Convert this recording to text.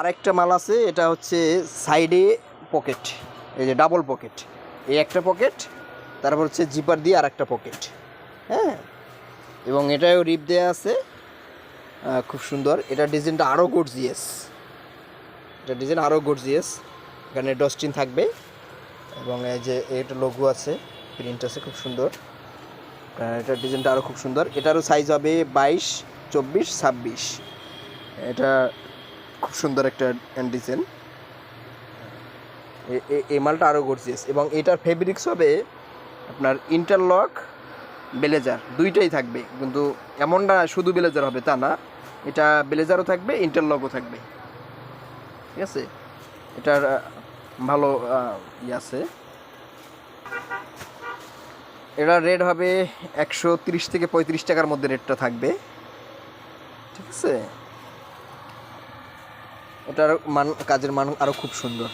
আরেকটা মাল আছে, এটা হচ্ছে সাইডে পকেট এই যে ডাবল পকেট এই একটা পকেট তারপর হচ্ছে জিপার দিয়ে আর একটা পকেট হ্যাঁ? এবং এটাও রিপ দেওয়া আছে খুব সুন্দর। এটা ডিজাইনটা আরও গর্জিয়াস এটা ডিজাইন আরও গর্জিয়াস এখানে ডস্টিন থাকবে, এবং এই যে এটা লোগো আছে প্রিন্ট আছে, খুব সুন্দর। এটার ডিজাইনটা আরও খুব সুন্দর। এটারও সাইজ হবে বাইশ, চব্বিশ, ছাব্বিশ। এটা খুব সুন্দর একটা ডিজাইন এই মালটা আরও গর্জিয়াস এবং এটার ফেব্রিক্স হবে আপনার ইন্টারলক ব্লেজার দুইটাই থাকবে। কিন্তু এমনটা শুধু ব্লেজার হবে তা না, এটা ব্লেজারও থাকবে ইন্টারলকও থাকবে। ঠিক আছে? এটার ভালো ইয়ে আছে। এটা রেট হবে একশো থেকে পঁয়ত্রিশ টাকার মধ্যে রেটটা থাকবে। ঠিক আছে? এটার মান কাজের মান আরও খুব সুন্দর।